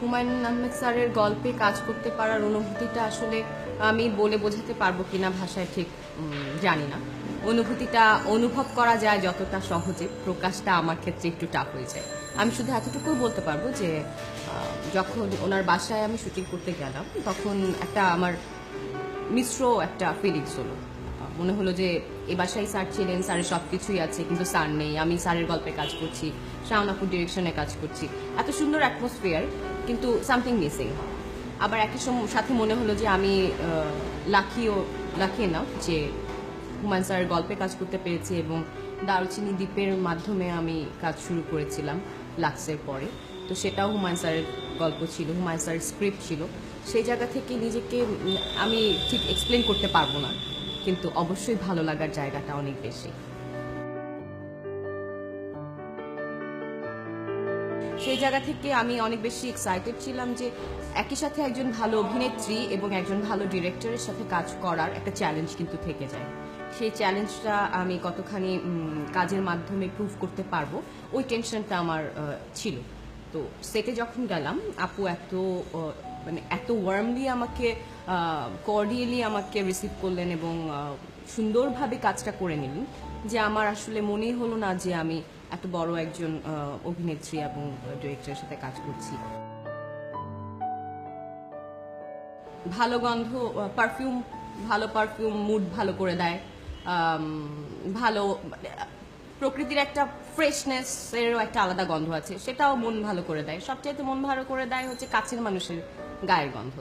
হুমায়ুন আহমেদ স্যারের গল্পে কাজ করতে পারার অনুভূতিটা আসলে আমি বলে বোঝাতে পারব কিনা ভাষায় ঠিক জানি না। অনুভূতিটা অনুভব করা যায় যতটা সহজে, প্রকাশটা আমার ক্ষেত্রে একটু টাফ হয়ে যায়। আমি শুধু এতটুকুই বলতে পারব যে যখন ওনার বাসায় আমি শুটিং করতে গেলাম, তখন একটা আমার মিশ্র একটা ফিলিংস হলো। মনে হলো যে এ বাসায় স্যার ছিলেন, স্যারের সব কিছুই আছে, কিন্তু স্যার নেই। আমি স্যারের গল্পে কাজ করছি শাওনাপুর ডিরেকশনে কাজ করছি। এত সুন্দর অ্যাটমসফিয়ার কিন্তু সামথিং মিসিং আবার একই সাথে মনে হলো যে আমি লাকিও, লাকি না যে হুমায়ুন স্যারের গল্পে কাজ করতে পেরেছি এবং দারুচিনি দ্বীপের মাধ্যমে আমি কাজ শুরু করেছিলাম লাক্সের পরে। তো সেটাও হুমায়ুন স্যারের গল্প ছিল, হুমায়ুন স্যারের স্ক্রিপ্ট ছিল। সেই জায়গা থেকে নিজেকে আমি ঠিক এক্সপ্লেন করতে পারব না। কিন্তু অবশ্যই ভালো লাগার জায়গাটা অনেক বেশি। সেই জায়গা থেকে আমি অনেক বেশি এক্সাইটেড ছিলাম যে একই সাথে একজন ভালো অভিনেত্রী এবং একজন ভালো ডিরেক্টরের সাথে কাজ করার একটা চ্যালেঞ্জ কিন্তু থেকে যায়। সেই চ্যালেঞ্জটা আমি কতখানি কাজের মাধ্যমে প্রুভ করতে পারব, ওই টেনশনটা আমার ছিল। তো সেটে যখন গেলাম, আপু এত মানে এত ওয়ার্মলি আমাকে কর্ডিয়ালি আমাকে রিসিভ করলেন এবং সুন্দরভাবে কাজটা করে নিলেন যে আমার আসলে মনেই হলো না যে আমি এত বড় একজন অভিনেত্রী এবং ডিরেক্টরের সাথে কাজ করছি। ভালো গন্ধ পারফিউম ভালো পারফিউম মুড ভালো করে দেয়। ভালো প্রকৃতির একটা ফ্রেশনেসেরও একটা আলাদা গন্ধ আছে, সেটাও মন ভালো করে দেয়। সবচাইতে মন ভালো করে দেয় হচ্ছে কাছের মানুষের গায়ের গন্ধ।